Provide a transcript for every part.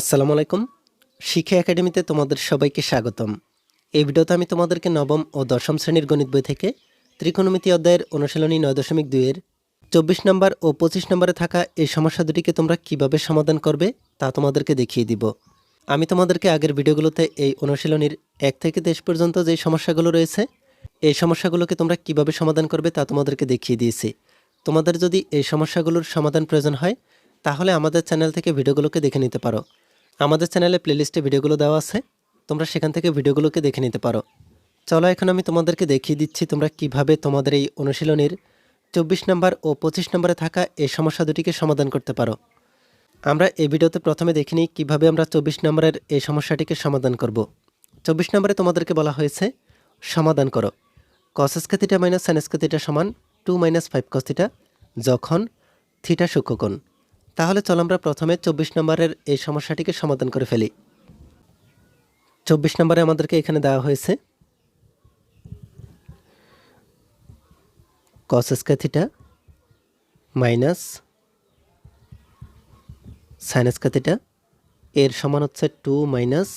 আসসালামু আলাইকুম। শিক্ষা একাডেমিতে তোমাদের সবাইকে স্বাগতম। এই ভিডিওতে আমি তোমাদেরকে নবম ও দশম শ্রেণির গণিত বই থেকে ত্রিকোণমিতি অধ্যায়ের অনুশীলনী নয় দশমিক দুইয়ের চব্বিশ নম্বর ও পঁচিশ নম্বরে থাকা এই সমস্যা দুটিকে তোমরা কীভাবে সমাধান করবে তা তোমাদেরকে দেখিয়ে দিব। আমি তোমাদেরকে আগের ভিডিওগুলোতে এই অনুশীলনীর এক থেকে দেশ পর্যন্ত যে সমস্যাগুলো রয়েছে, এই সমস্যাগুলোকে তোমরা কীভাবে সমাধান করবে তা তোমাদেরকে দেখিয়ে দিয়েছি। তোমাদের যদি এই সমস্যাগুলোর সমাধান প্রয়োজন হয়, তাহলে আমাদের চ্যানেল থেকে ভিডিওগুলোকে দেখে নিতে পারো। আমাদের চ্যানেলে প্লেলিস্টে ভিডিওগুলো দেওয়া আছে, তোমরা সেখান থেকে ভিডিওগুলোকে দেখে নিতে পারো। চলো এখন আমি তোমাদেরকে দেখিয়ে দিচ্ছি তোমরা কীভাবে তোমাদের এই অনুশীলনীর চব্বিশ নম্বর ও পঁচিশ নম্বরে থাকা এই সমস্যা দুটিকে সমাধান করতে পারো। আমরা এই ভিডিওতে প্রথমে দেখে নিই কীভাবে আমরা চব্বিশ নম্বরের এই সমস্যাটিকে সমাধান করব। চব্বিশ নম্বরে তোমাদেরকে বলা হয়েছে, সমাধান করো। কসেসকে থিটা মাইনাস সাইনাসকে থিটা সমান two minus five cos theta যখন থিটা সূক্ষ্মকোণ। তাহলে চলো আমরা প্রথমে চব্বিশ নম্বরের এই সমস্যাটিকে সমাধান করে ফেলি। চব্বিশ নম্বরে আমাদেরকে এখানে দেওয়া হয়েছে কসেসকে থিটা মাইনাস সাইনাসকে থিটা এর সমান হচ্ছে two minus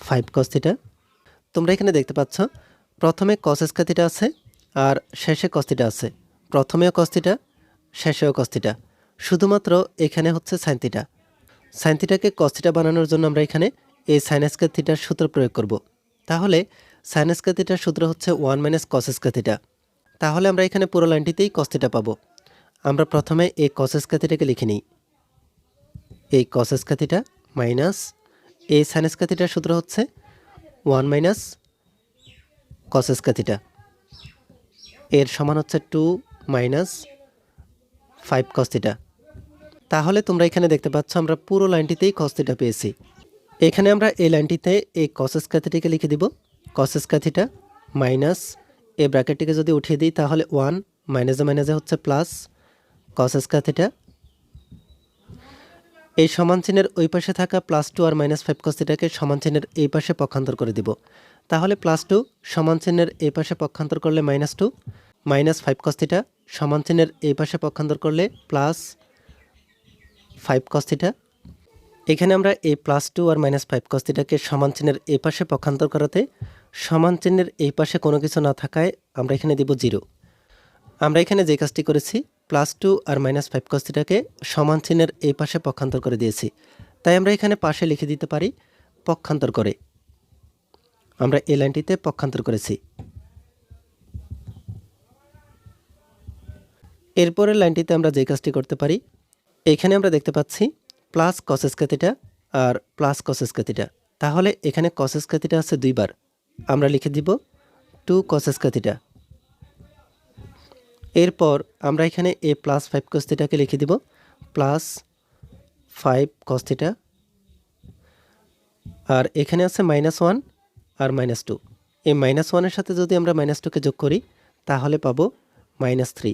five cos theta তোমরা এখানে দেখতে পাচ্ছ, প্রথমে কসেসকা থিটা আছে আর শেষে কস্তিটা আছে। প্রথমেও কস্তিটা শেষেও কস্তিটা শুধুমাত্র এখানে হচ্ছে সাইন থিটা সাইন থিটাকে কস্তিটা বানানোর জন্য আমরা এখানে এই সাইনাসকা থিটার সূত্র প্রয়োগ করব। তাহলে সাইনাসকা থিটার সূত্র হচ্ছে ওয়ান মাইনাস কসেসকা থিটা তাহলে আমরা এখানে পুরো লাইনটিতেই কস্তিটা পাবো। আমরা প্রথমে এই কসেসকা থিটাকে লিখে নিই। এই কসেসকা থিটা মাইনাস এই সাইনাসকা থিটার সূত্র হচ্ছে ওয়ান মাইনাস কসেসকা থিটা এর সমান হচ্ছে টু মাইনাস ফাইভ কস্তিটা তাহলে তোমরা এখানে দেখতে পাচ্ছ আমরা পুরো লাইনটিতেই কস্তিটা পেয়েছি। এখানে আমরা এই লাইনটিতে এই কসেস কাথিটিকে লিখে দিব। কসেস কাথিটা মাইনাস এই ব্র্যাকেটটিকে যদি উঠিয়ে দিই তাহলে ওয়ান মাইনাসে মাইনাসে হচ্ছে প্লাস কসেস কাথিটা এই সমান চিহ্নের ওই পাশে থাকা প্লাস টু আর মাইনাস ফাইভ কস্তিটাকে সমান চিহ্নের এই পাশে পক্ষান্তর করে দিব। তাহলে প্লাস টু সমান চিহ্নের এই পাশে পক্ষান্তর করলে minus two minus five cos theta সমান চিহ্নের এই পাশে পক্ষান্তর করলে প্লাস ফাইভ কস্তিটা এখানে আমরা এই প্লাস টু আর মাইনাস ফাইভ কস্তিটাকে সমান চিহ্নের এই পাশে পক্ষান্তর করাতে সমান চিহ্নের এই পাশে কোনো কিছু না থাকায় আমরা এখানে দিব জিরো আমরা এখানে যে কাজটি করেছি প্লাস টু আর মাইনাস ফাইভ কস্তিটাকে সমান চিহ্নের এই পাশে পক্ষান্তর করে দিয়েছি। তাই আমরা এখানে পাশে লিখে দিতে পারি পক্ষান্তর করে। আমরা এই লাইনটিতে পক্ষান্তর করেছি। এরপরের লাইনটিতে আমরা যে কাজটি করতে পারি, এখানে আমরা দেখতে পাচ্ছি প্লাস কসেস কাতিটা আর প্লাস কসেস কাতিটা তাহলে এখানে কসেস কাতিটা আছে দুইবার। আমরা লিখে দিব টু কসেস কাতিটা এরপর আমরা এখানে এ প্লাস ফাইভ কস্তিটাকে লিখে দিব। প্লাস ফাইভ কস্তিটা আর এখানে আছে মাইনাস ওয়ান আর মাইনাস টু। এই মাইনাস ওয়ানের সাথে যদি আমরা মাইনাস টুকে যোগ করি, তাহলে পাবো মাইনাস থ্রি।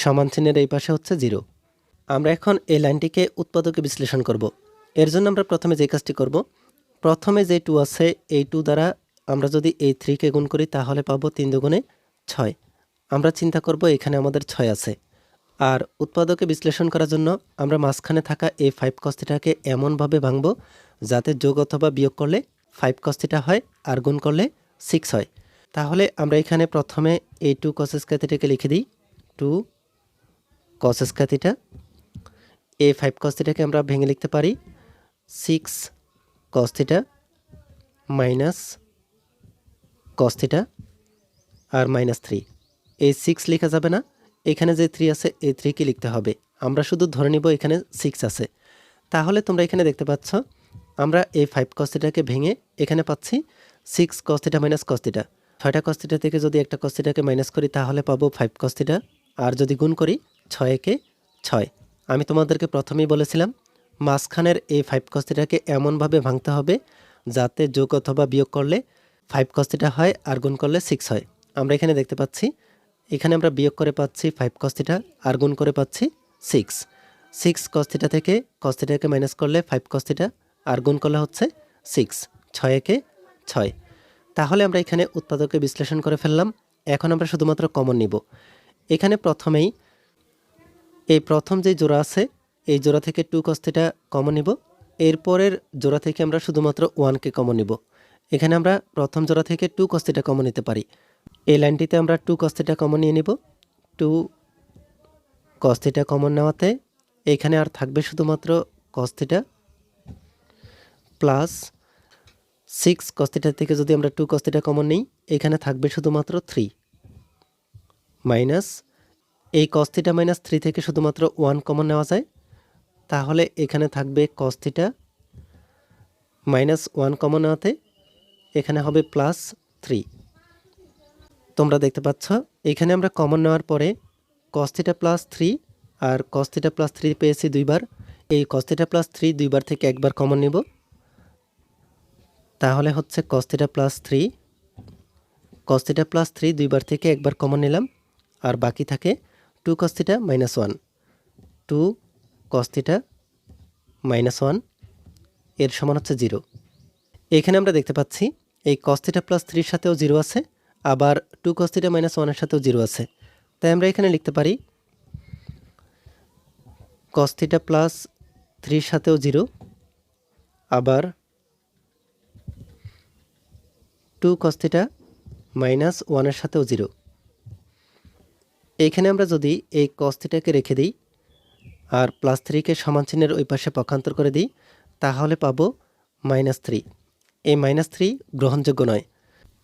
সমান চিহ্নের এই পাশে হচ্ছে জিরো। আমরা এখন এই লাইনটিকে উৎপাদকে বিশ্লেষণ করব। এর জন্য আমরা প্রথমে যে কাজটি করব, প্রথমে যে টু আছে, এই টু দ্বারা আমরা যদি এই থ্রিকে গুণ করি, তাহলে পাবো তিন দুগুণে ছয়। আমরা চিন্তা করব এখানে আমাদের ছয় আছে। আর উৎপাদকে বিশ্লেষণ করার জন্য আমরা মাঝখানে থাকা এই ফাইভ কস্তিটাকে এমনভাবে ভাঙব, যাতে যোগ অথবা বিয়োগ করলে ফাইভ কস্তিটা হয় আর গুণ করলে সিক্স হয়। তাহলে আমরা এখানে প্রথমে এই টু কসেস ক্যাথিটাকে লিখে দিই টু কসেস ক্যাথিটা এই ফাইভ কস্তিটাকে আমরা ভেঙে লিখতে পারি six cos theta minus cos theta আর মাইনাস থ্রি এই সিক্স লেখা যাবে না এখানে যে থ্রি আছে এই থ্রিকে লিখতে হবে আমরা শুধু ধরে নিব এখানে সিক্স আছে তাহলে তোমরা এখানে দেখতে পাচ্ছ আমরা এই ফাইভ কস্তিটাকে ভেঙে এখানে পাচ্ছি সিক্স কস্তিটা মাইনাস কস্তিটা ছয়টা কস্তিটা থেকে যদি একটা কস্তিটাকে মাইনাস করি তাহলে পাবো ফাইভ কস্তিটা আর যদি গুণ করি ছয় একে ছয়। আমি তোমাদেরকে প্রথমেই বলেছিলাম, মাঝখানের এই ফাইভ কস্তিটাকে এমনভাবে ভাঙতে হবে যাতে যোগ অথবা বিয়োগ করলে ফাইভ কস্তিটা হয় আর গুণ করলে সিক্স হয়। আমরা এখানে দেখতে পাচ্ছি, এখানে আমরা বিয়োগ করে পাচ্ছি ফাইভ কস্তিটা আর গুণ করে পাচ্ছি সিক্স সিক্স কস্তিটা থেকে কস্তিটাকে মাইনাস করলে ফাইভ কস্তিটা আর গুণ করলে হচ্ছে সিক্স ছয় একে ছয়। তাহলে আমরা এখানে উৎপাদকে বিশ্লেষণ করে ফেললাম। এখন আমরা শুধুমাত্র কমন নিব। এখানে প্রথমেই এই প্রথম যে জোড়া আছে, এই জোড়া থেকে টু কস্তিটা কমন নিব। এরপরের জোড়া থেকে আমরা শুধুমাত্র ওয়ানকে কমন নিব। এখানে আমরা প্রথম জোড়া থেকে টু কস্তিটা কমন নিতে পারি। এই লাইনটিতে আমরা টু কস্তিটা কমন নিয়ে নিব। টু কস্তিটা কমন নেওয়াতে এখানে আর থাকবে শুধুমাত্র কস্তিটা প্লাস সিক্স কস্তিটা থেকে যদি আমরা টু কস্তিটা কমন নিই, এখানে থাকবে শুধুমাত্র থ্রি মাইনাস এই কস্তিটা মাইনাস থ্রি থেকে শুধুমাত্র ওয়ান কমন নেওয়া যায়। তাহলে এখানে থাকবে কস্তিটা মাইনাস ওয়ান কমন নেওয়াতে এখানে হবে প্লাস থ্রি তোমরা দেখতে পাচ্ছ, এখানে আমরা কমন নেওয়ার পরে কস্তিটা প্লাস থ্রি আর কস্তিটা প্লাস থ্রি পেয়েছি দুইবার। এই কস্তিটা প্লাস থ্রি দুইবার থেকে একবার কমন নিব। তাহলে হচ্ছে cos theta plus three cos theta plus three দুইবার থেকে একবার কমন নিলাম। আর বাকি থাকে two cos theta minus one two cos theta minus ওয়ানের সমান হচ্ছে জিরো এখানে আমরা দেখতে পাচ্ছি এই কস্তিটা প্লাস থ্রির সাথেও জিরো আছে, আবার টু কস্তিটা মাইনাস ওয়ানের সাথেও জিরো আছে। তাই আমরা এখানে লিখতে পারি কস্তিটা প্লাস থ্রির সাথেও জিরো আবার টু কস্তিটা মাইনাস ওয়ানের সাথেও জিরো এইখানে আমরা যদি এই কস্তিটাকে রেখে দিই আর প্লাস থ্রিকে সমান চিহ্নের ওই পাশে পক্ষান্তর করে দিই, তাহলে পাবো মাইনাস থ্রি এই মাইনাস থ্রি গ্রহণযোগ্য নয়,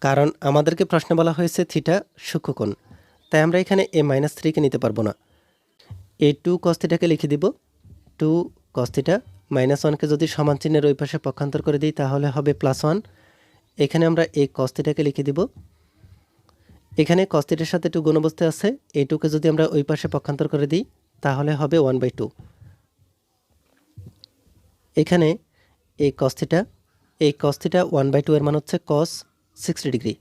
কারণ আমাদেরকে প্রশ্নে বলা হয়েছে থিটা সূক্ষ্মকোণ তাই আমরা এখানে এই মাইনাস থ্রিকে নিতে পারব না। এই টু কস্তিটাকে লিখে দিব। টু কস্তিটা মাইনাস ওয়ানকে যদি সমান চিহ্নের ওই পাশে পক্ষান্তর করে দিই, তাহলে হবে প্লাস ওয়ান এখানে আমরা এই কস্তিটাকে লিখে দিব। এখানে কস্তিটার সাথে টু গুণবস্তে আছে। এই টুকে যদি আমরা ওই পাশে পক্ষান্তর করে দিই, তাহলে হবে ওয়ান বাই টু এখানে এই কস্তিটা এই কস্তিটা ওয়ান বাই টু এর মান হচ্ছে কস সিক্সটি ডিগ্রি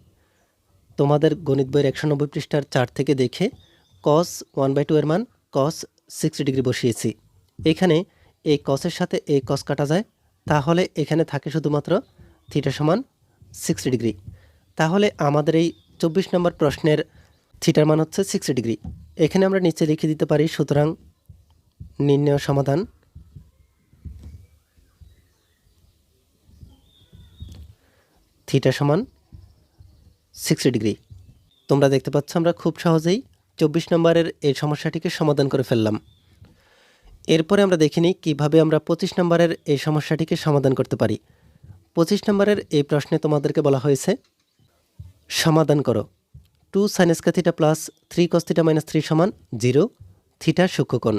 তোমাদের গণিত বইয়ের একশো নব্বই পৃষ্ঠার চার থেকে দেখে কস ওয়ান বাই টু এর মান কস সিক্সটি ডিগ্রি বসিয়েছি। এখানে এই কসের সাথে এই কস কাটা যায়, তাহলে এখানে থাকে শুধুমাত্র থিটা সমান সিক্সটি ডিগ্রি তাহলে আমাদের এই চব্বিশ নম্বর প্রশ্নের থিটার মান হচ্ছে সিক্সটি ডিগ্রি এখানে আমরা নিচে লিখে দিতে পারি, সুতরাং নির্ণয় সমাধান। থিটা সমান সিক্সটি ডিগ্রি তোমরা দেখতে পাচ্ছ আমরা খুব সহজেই চব্বিশ নম্বরের এই সমস্যাটিকে সমাধান করে ফেললাম। এরপরে আমরা দেখে নিই কীভাবে আমরা পঁচিশ নম্বরের এই সমস্যাটিকে সমাধান করতে পারি। পঁচিশ নম্বরের এই প্রশ্নে তোমাদেরকে বলা হয়েছে সমাধান করো। Two sine squared theta plus three cos theta minus three সমান জিরো থিটা সূক্ষ্মকোণ।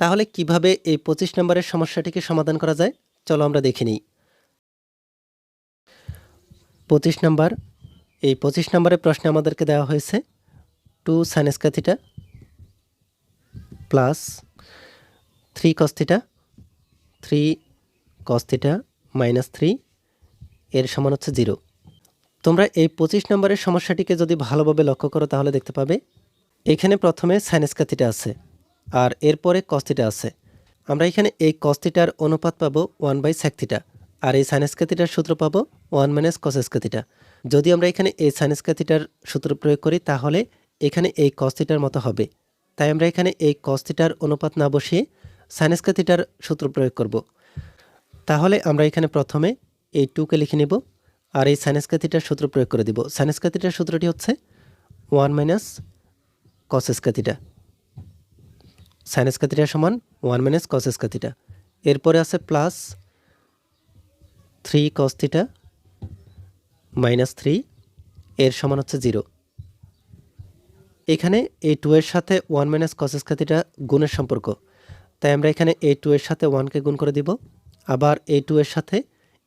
তাহলে কীভাবে এই পঁচিশ নম্বরের সমস্যাটিকে সমাধান করা যায়? চলো আমরা দেখে নিই। পঁচিশ নম্বর, এই পঁচিশ নম্বরের প্রশ্নে আমাদেরকে দেওয়া হয়েছে two sine squared theta plus three cos theta three cos theta minus three এর সমান হচ্ছে জিরো তোমরা এই পঁচিশ নম্বরের সমস্যাটিকে যদি ভালোভাবে লক্ষ্য করো, তাহলে দেখতে পাবে, এখানে প্রথমে সাইনাস থিটা আছে আর এরপরে কস্তিটা আছে। আমরা এখানে এই কস্তিটার অনুপাত পাবো ওয়ান বাই স্যাকথিটা আর এই সাইনাস থিটার সূত্র পাবো ওয়ান মাইনাস কসেস থিটা যদি আমরা এখানে এই সাইনাস থিটার সূত্র প্রয়োগ করি, তাহলে এখানে এই কস্তিটার মতো হবে। তাই আমরা এখানে এই কস্তিটার অনুপাত না বসিয়ে সাইনাস থিটার সূত্র প্রয়োগ করব। তাহলে আমরা এখানে প্রথমে এই টুকে লিখে নেব। আর এই সাইনাস থিটার সূত্র প্রয়োগ করে দিব। সাইনাস থিটার সূত্রটি হচ্ছে ওয়ান মাইনাস কসেস থিটা সাইনাস থিটা সমান ওয়ান মাইনাস কসেস থিটা এরপরে আছে plus three cos theta minus three, এর সমান হচ্ছে জিরো। এখানে এই টু এর সাথে ওয়ান মাইনাস কসেস থিটা গুণের সম্পর্ক। তাই আমরা এখানে এই টু এর সাথে ওয়ানকে গুণ করে দিব। আবার এই টু এর সাথে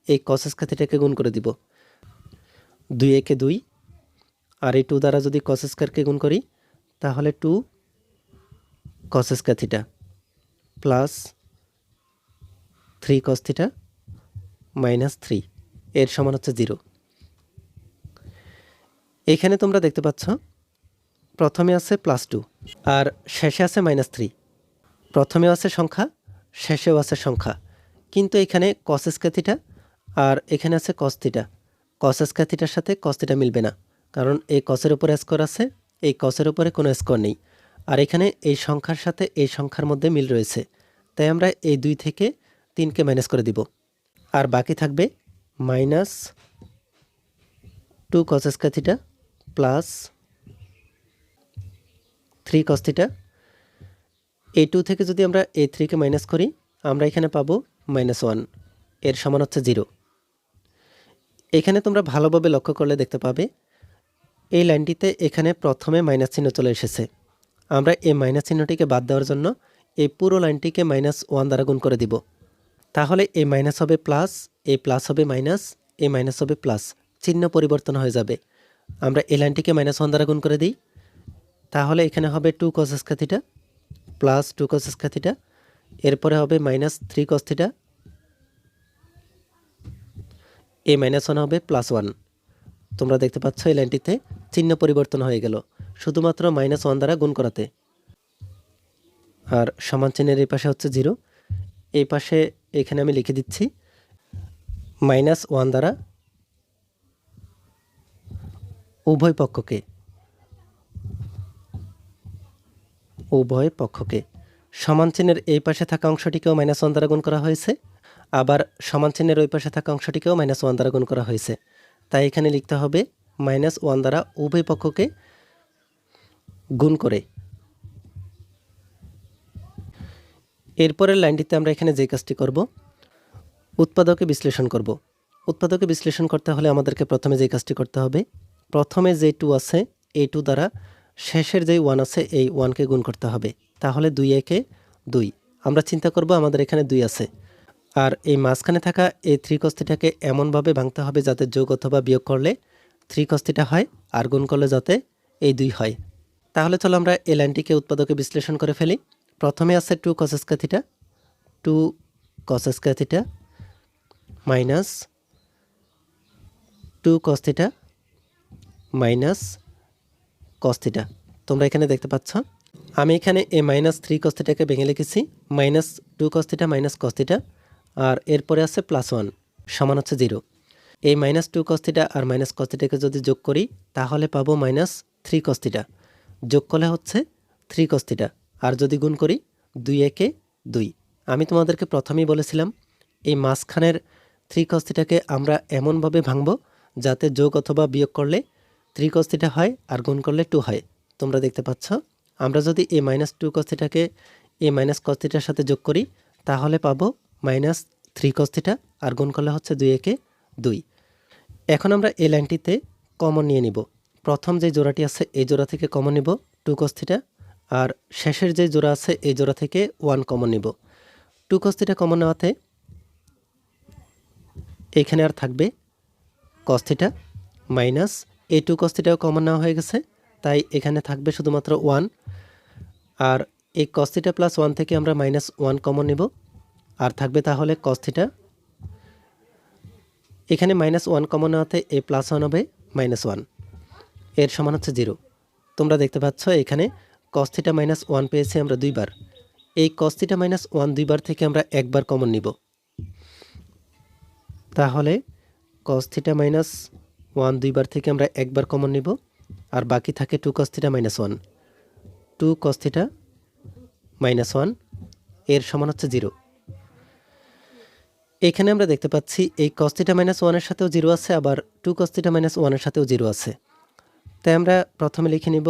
এই কসেস থিটাকে গুণ করে দিব। দুই একে দুই, আর এই টু দ্বারা যদি কসেস স্কোয়ারকে গুণ করি, তাহলে two কসেস theta plus three cos theta minus three এর সমান হচ্ছে জিরো এখানে তোমরা দেখতে পাচ্ছ, প্রথমে আছে প্লাস টু আর শেষে আছে মাইনাস থ্রি প্রথমে আছে সংখ্যা, শেষেও আছে সংখ্যা। কিন্তু এখানে কসেস থিটা আর এখানে আছে কস্তিটা কসেস থিটার সাথে কস্তিটা মিলবে না। কারণ এই কসের উপরে স্কোর আছে, এই কসের উপরে কোনো স্কোর নেই। আর এখানে এই সংখ্যার সাথে এই সংখ্যার মধ্যে মিল রয়েছে। তাই আমরা এই দুই থেকে তিনকে মাইনাস করে দিব। আর বাকি থাকবে minus two cos square theta plus three cos theta এই টু থেকে যদি আমরা এই থ্রিকে মাইনাস করি, আমরা এখানে পাবো মাইনাস ওয়ানের সমান হচ্ছে জিরো এখানে তোমরা ভালোভাবে লক্ষ্য করলে দেখতে পাবে, এই লাইনটিতে এখানে প্রথমে মাইনাস চিহ্ন চলে এসেছে। আমরা এই মাইনাস চিহ্নটিকে বাদ দেওয়ার জন্য এই পুরো লাইনটিকে মাইনাস ওয়ান দ্বারা গুণ করে দিব। তাহলে এই মাইনাস হবে প্লাস এই প্লাস হবে মাইনাস এই মাইনাস হবে প্লাস, চিহ্ন পরিবর্তন হয়ে যাবে। আমরা এই লাইনটিকে মাইনাস ওয়ান দ্বারা গুণ করে দিই। তাহলে এখানে হবে two cos square plus two cos square এরপরে হবে মাইনাস থ্রি কস এই মাইনাস ওয়ান হবে প্লাস ওয়ান তোমরা দেখতে পাচ্ছ এই লাইনটিতে চিহ্ন পরিবর্তন হয়ে গেল, শুধুমাত্র মাইনাস ওয়ান দ্বারা গুণ করাতে। আর সমান চিহ্নের এই পাশে হচ্ছে জিরো এই পাশে এখানে আমি লিখে দিচ্ছি মাইনাস ওয়ান দ্বারা উভয় পক্ষকে। উভয় পক্ষকে। সমান চিহ্নের এই পাশে থাকা অংশটিকেও মাইনাস ওয়ান দ্বারা গুণ করা হয়েছে। আবার সমান চিহ্নের ওই পাশে থাকা অংশটিকেও মাইনাস ওয়ান দ্বারা গুণ করা হয়েছে। তাই এখানে লিখতে হবে মাইনাস ওয়ান দ্বারা উভয় পক্ষকে গুণ করে। এরপরের লাইনটিতে আমরা এখানে যে কাজটি করব, উৎপাদকে বিশ্লেষণ করব। উৎপাদকে বিশ্লেষণ করতে হলে আমাদেরকে প্রথমে যে কাজটি করতে হবে, প্রথমে যে টু আছে এই টু দ্বারা শেষের যেই ওয়ান আছে, এই ওয়ানকে গুণ করতে হবে। তাহলে দুই একে দুই। আমরা চিন্তা করব আমাদের এখানে দুই আছে। আর এই মাঝখানে থাকা এই থ্রি কস্তিটাকে এমনভাবে ভাঙতে হবে যাতে যোগ অথবা বিয়োগ করলে থ্রি কস্তিটা হয় আর গুণ করলে যাতে এই দুই হয়। তাহলে চলো আমরা এই লাইনটিকে উৎপাদকে বিশ্লেষণ করে ফেলি। প্রথমে আছে two cos square theta two cos square theta minus two cos theta minus cos theta তোমরা এখানে দেখতে পাচ্ছ? আমি এখানে এই মাইনাস থ্রি কস্তিটাকে ভেঙে লিখেছি minus two cos theta minus cos theta আর এরপরে আছে প্লাস ওয়ান সমান হচ্ছে জিরো এই মাইনাস টু কস্তিটা আর মাইনাস কস্তিটাকে যদি যোগ করি, তাহলে পাবো মাইনাস থ্রি কস্তিটা যোগ করলে হচ্ছে থ্রি কস্তিটা আর যদি গুণ করি, দুই একে দুই। আমি তোমাদেরকে প্রথমেই বলেছিলাম, এই মাঝখানের থ্রি কস্তিটাকে আমরা এমনভাবে ভাঙব, যাতে যোগ অথবা বিয়োগ করলে থ্রি কস্তিটা হয় আর গুণ করলে টু হয়। তোমরা দেখতে পাচ্ছ? আমরা যদি এই মাইনাস টু কস্তিটাকে এই মাইনাস কস্তিটার সাথে যোগ করি, তাহলে পাবো মাইনাস থ্রি কস্তিটা আর গুণ করলে হচ্ছে দুই একে দুই। এখন আমরা এই লাইনটিতে কমন নিয়ে নিব। প্রথম যে জোড়াটি আছে, এই জোড়া থেকে কমন নিব টু কস্তিটা আর শেষের যে জোড়া আছে, এই জোড়া থেকে ওয়ান কমন নিব। টু কস্তিটা কমন নেওয়াতে এখানে আর থাকবে কস্তিটা মাইনাস এই টু কস্তিটাও কমন নেওয়া হয়ে গেছে, তাই এখানে থাকবে শুধুমাত্র ওয়ান আর এই কস্তিটা প্লাস ওয়ান থেকে আমরা মাইনাস ওয়ান কমন নিব। আর থাকবে তাহলে কস্তিটা এখানে মাইনাস ওয়ান কমন নেওয়াতে এই প্লাস ওয়ান হবে মাইনাস ওয়ানের সমান হচ্ছে জিরো তোমরা দেখতে পাচ্ছ এখানে কস্তিটা মাইনাস ওয়ান পেয়েছি আমরা দুইবার। এই কস্তিটা মাইনাস ওয়ান দুইবার থেকে আমরা একবার কমন নিব। তাহলে কস্তিটা মাইনাস ওয়ান দুইবার থেকে আমরা একবার কমন নিব, আর বাকি থাকে two cos theta minus one two cos theta minus ওয়ানের সমান হচ্ছে জিরো এখানে আমরা দেখতে পাচ্ছি এই কস্তিটা মাইনাস ওয়ানের সাথেও জিরো আছে, আবার টু কস্তিটা মাইনাস ওয়ানের সাথেও জিরো আছে। তাই আমরা প্রথমে লিখে নিব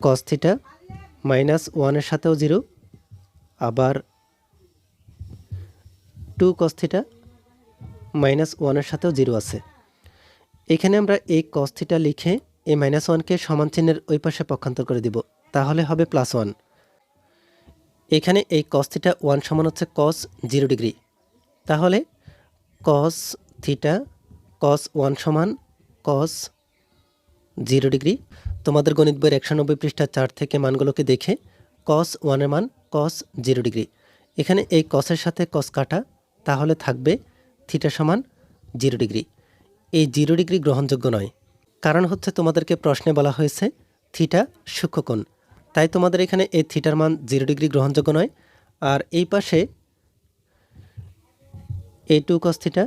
কস্তিটা মাইনাস ওয়ানের সাথেও জিরো আবার টু কস্থিটা মাইনাস ওয়ানের সাথেও জিরো আছে। এখানে আমরা এই কস্থিটা লিখে এই মাইনাস ওয়ানকে সমান চিহ্নের ওই পাশে পক্ষান্তর করে দিব, তাহলে হবে প্লাস ওয়ান এখানে এই কস থিটা ওয়ান সমান হচ্ছে কস জিরো ডিগ্রি তাহলে কস থিটা কস ওয়ান সমান কস জিরো ডিগ্রি তোমাদের গণিত বইয়ের একশো নব্বই পৃষ্ঠা চার থেকে মানগুলোকে দেখে কস ওয়ানের মান কস জিরো ডিগ্রি এখানে এই কসের সাথে কস কাটা, তাহলে থাকবে থিটা সমান জিরো ডিগ্রি এই জিরো ডিগ্রি গ্রহণযোগ্য নয়। কারণ হচ্ছে তোমাদেরকে প্রশ্নে বলা হয়েছে থিটা সূক্ষ্মকোণ। তাই তোমাদের এখানে এই থিটার মান জিরো ডিগ্রি গ্রহণযোগ্য নয়। আর এই পাশে এ টু কস থিটা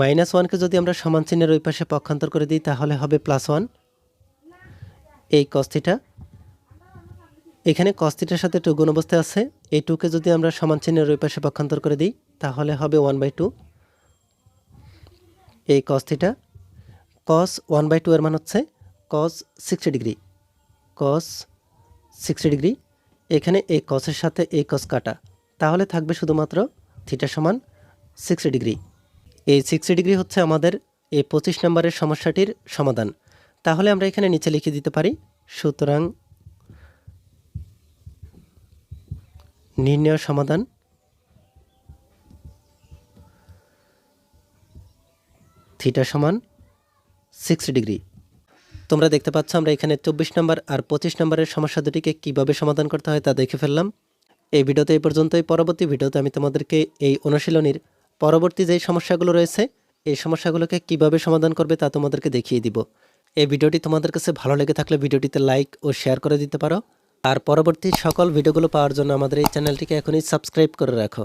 মাইনাস ওয়ানকে যদি আমরা সমান চিহ্নের ওই পাশে পক্ষান্তর করে দিই, তাহলে হবে প্লাস ওয়ান এই কস থিটা এখানে কস্তিটার সাথে টু গুণ অবস্থায় আছে। এই টুকে যদি আমরা সমান চিহ্নের ওই পাশে পক্ষান্তর করে দিই, তাহলে হবে ওয়ান বাই টু এই cos theta cos one by two এর মান হচ্ছে cos sixty degree cos sixty degree এখানে এই কসের সাথে এই কস কাটা, তাহলে থাকবে শুধুমাত্র থিটা সমান সিক্সটি ডিগ্রি এই সিক্সটি ডিগ্রি হচ্ছে আমাদের এই পঁচিশ নম্বরের সমস্যাটির সমাধান। তাহলে আমরা এখানে নিচে লিখে দিতে পারি, সুতরাং নির্ণয় সমাধান থিটা সমান সিক্সটি ডিগ্রি তোমরা দেখতে পাচ্ছ আমরা এখানে চব্বিশ নম্বর আর পঁচিশ নম্বরের সমস্যা দুটিকে কীভাবে সমাধান করতে হয় তা দেখে ফেললাম। এই ভিডিওতে এই পর্যন্তই। পরবর্তী ভিডিওতে আমি তোমাদেরকে এই অনুশীলনীর পরবর্তী যেই সমস্যাগুলো রয়েছে, এই সমস্যাগুলোকে কীভাবে সমাধান করবে তা তোমাদেরকে দেখিয়ে দিব। এই ভিডিওটি তোমাদের কাছে ভালো লেগে থাকলে ভিডিওটিতে লাইক ও শেয়ার করে দিতে পারো। আর পরবর্তী সকল ভিডিওগুলো পাওয়ার জন্য আমাদের এই চ্যানেলটিকে এখনই সাবস্ক্রাইব করে রাখো।